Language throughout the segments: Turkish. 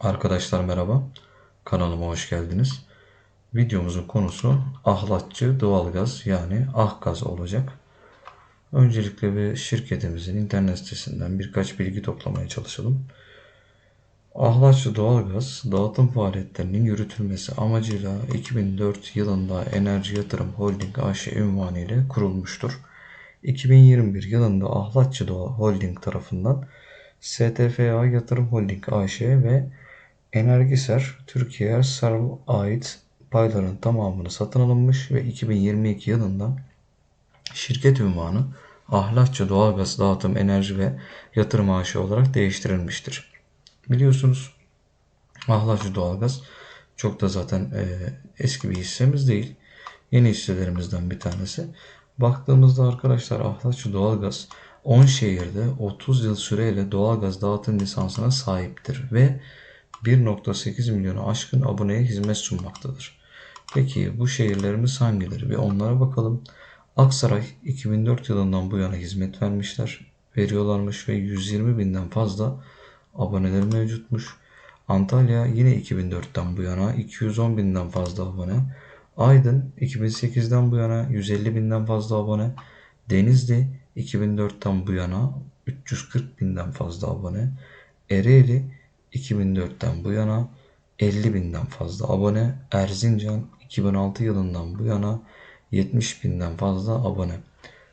Arkadaşlar merhaba. Kanalıma hoş geldiniz. Videomuzun konusu ahlatçı doğalgaz yani ahgaz olacak. Öncelikle bir şirketimizin internet sitesinden birkaç bilgi toplamaya çalışalım. Ahlatçı doğalgaz dağıtım faaliyetlerinin yürütülmesi amacıyla 2004 yılında Enerji Yatırım Holding AŞ ünvanı ile kurulmuştur. 2021 yılında Ahlatçı Doğa Holding tarafından STFA Yatırım Holding AŞ ve Enerjiser Türkiye Ersarv ait payların tamamını satın alınmış ve 2022 yılında şirket ünvanı Ahlatçı Doğalgaz Dağıtım Enerji ve Yatırım AŞ olarak değiştirilmiştir. Biliyorsunuz Ahlatçı Doğalgaz çok da zaten e, eski bir hissemiz değil. Yeni hisselerimizden bir tanesi. Baktığımızda arkadaşlar Ahlatçı Doğalgaz 10 şehirde 30 yıl süreyle doğalgaz dağıtım lisansına sahiptir ve 1.8 milyonu aşkın aboneye hizmet sunmaktadır. Peki bu şehirlerimiz hangileri? Bir onlara bakalım. Aksaray 2004 yılından bu yana hizmet vermişler, veriyorlarmış ve 120 binden fazla aboneler mevcutmuş. Antalya yine 2004'ten bu yana 210 binden fazla abone. Aydın 2008'den bu yana 150 binden fazla abone. Denizli 2004'ten bu yana 340 binden fazla abone. Ereğli 2004'ten bu yana 50 binden fazla abone. Erzincan 2006 yılından bu yana 70 binden fazla abone.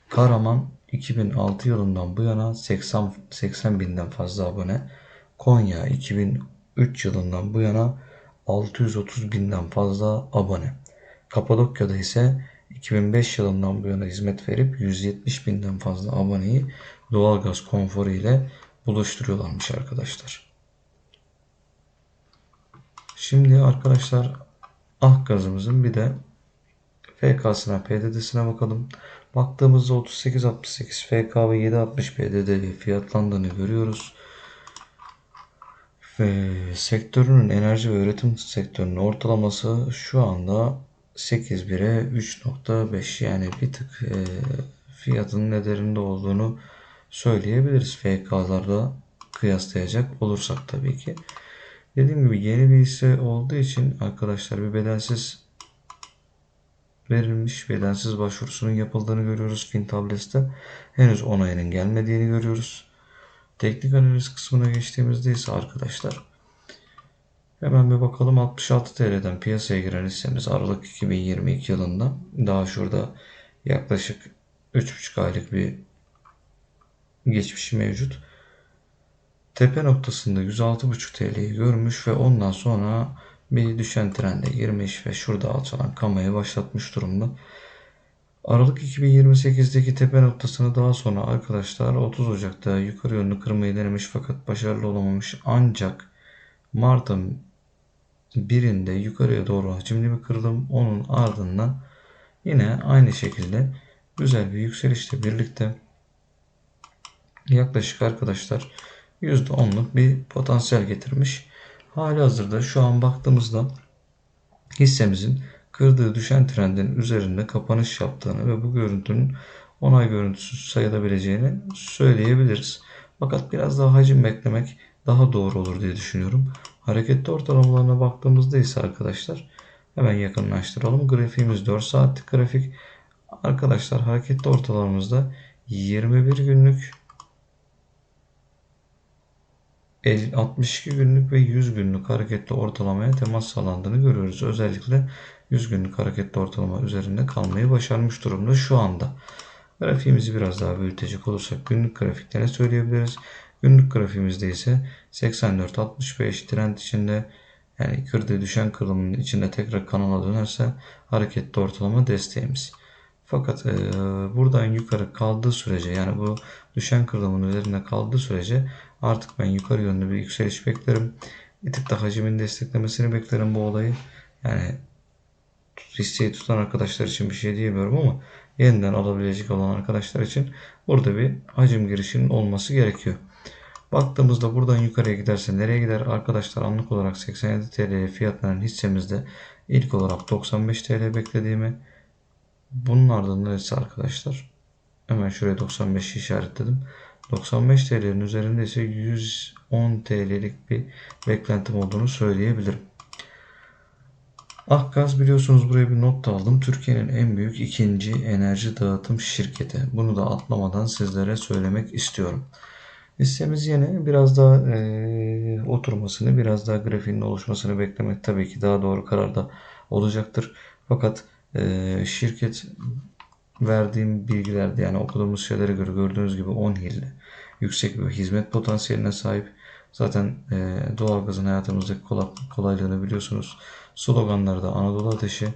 Karaman 2006 yılından bu yana 80, 80 binden fazla abone. Konya 2003 yılından bu yana 630 binden fazla abone. Kapadokya'da ise 2005 yılından bu yana hizmet verip 170 binden fazla aboneyi doğalgaz konforu ile buluşturuyorlarmış arkadaşlar. Şimdi arkadaşlar ah gazımızın bir de FK'sına PDD'sine bakalım. Baktığımızda 3868 FK ve 760 PDD fiyatlandığını görüyoruz. Ve sektörünün enerji ve üretim sektörünün ortalaması şu anda 8.1'e 3.5 yani bir tık e, fiyatının ederinde olduğunu söyleyebiliriz FK'larda kıyaslayacak olursak tabii ki. Dediğim gibi yeni bir hisse olduğu için arkadaşlar bir bedelsiz verilmiş bedelsiz başvurusunun yapıldığını görüyoruz Fintables'te. Henüz onayının gelmediğini görüyoruz. Teknik analiz kısmına geçtiğimizde ise arkadaşlar hemen bir bakalım 66 TL'den piyasaya giren hissemiz Aralık 2022 yılında daha şurada yaklaşık 3,5 aylık bir geçmişi mevcut. Tepe noktasında 106,5 TL'yi görmüş ve ondan sonra bir düşen trende girmiş ve şurada alçalan kamayı başlatmış durumda. Aralık 2028'deki tepe noktasını daha sonra arkadaşlar 30 Ocak'ta yukarı yönlü kırmayı denemiş fakat başarılı olamamış. Ancak Mart'ın birinde yukarıya doğru hacimli bir kırılım onun ardından yine aynı şekilde güzel bir yükselişle birlikte yaklaşık arkadaşlar %10'luk bir potansiyel getirmiş. Hali hazırda şu an baktığımızda hissemizin kırdığı düşen trendin üzerinde kapanış yaptığını ve bu görüntünün onay görüntüsü sayılabileceğini söyleyebiliriz. Fakat biraz daha hacim beklemek daha doğru olur diye düşünüyorum. Hareketli ortalamalarına baktığımızda ise arkadaşlar hemen yakınlaştıralım. Grafiğimiz 4 saatlik grafik. Arkadaşlar hareketli ortalamamızda 21 günlük 62 günlük ve 100 günlük hareketli ortalamaya temas sağlandığını görüyoruz. Özellikle 100 günlük hareketli ortalama üzerinde kalmayı başarmış durumda şu anda. Grafiğimizi biraz daha büyütecek olursak günlük grafikte ne söyleyebiliriz? Günlük grafiğimizde ise 84-65 trend içinde yani kırdığı düşen kırılımın içinde tekrar kanala dönerse hareketli ortalama desteğimiz. Fakat e, buradan yukarı kaldığı sürece yani bu düşen kırılımın üzerinde kaldığı sürece artık ben yukarı yönlü bir yükseliş beklerim. Bir tık hacimin desteklemesini beklerim bu olayı. Yani hisseyi tutan arkadaşlar için bir şey diyemiyorum ama yeniden alabilecek olan arkadaşlar için burada bir hacim girişinin olması gerekiyor. Baktığımızda buradan yukarıya giderse nereye gider? Arkadaşlar anlık olarak 87 TL fiyatlanan hissemizde ilk olarak 95 TL beklediğimi bunun ardından ise arkadaşlar hemen şuraya 95'i işaretledim. 95 TL'nin üzerinde ise 110 TL'lik bir beklentim olduğunu söyleyebilirim. Akgaz biliyorsunuz buraya bir not da aldım. Türkiye'nin en büyük ikinci enerji dağıtım şirketi. Bunu da atlamadan sizlere söylemek istiyorum. Hissemiz yine biraz daha e, oturmasını, biraz daha grafiğinin oluşmasını beklemek tabii ki daha doğru kararda olacaktır. Fakat e, şirket verdiğim bilgilerde yani okuduğumuz şeylere göre gördüğünüz gibi 10 yılda yüksek bir hizmet potansiyeline sahip. Zaten e, doğalgazın hayatımızdaki kolaylığını biliyorsunuz. Sloganları da Anadolu Ateşi.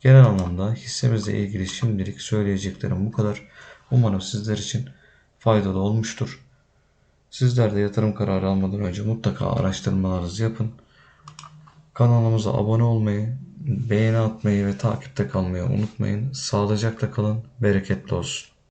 Genel anlamda hissemizle ilgili şimdilik söyleyeceklerim bu kadar. Umarım sizler için faydalı olmuştur. Sizler de yatırım kararı almadan önce mutlaka araştırmalarınızı yapın. Kanalımıza abone olmayı, beğeni atmayı ve takipte kalmayı unutmayın. Sağlıcakla kalın, bereketli olsun.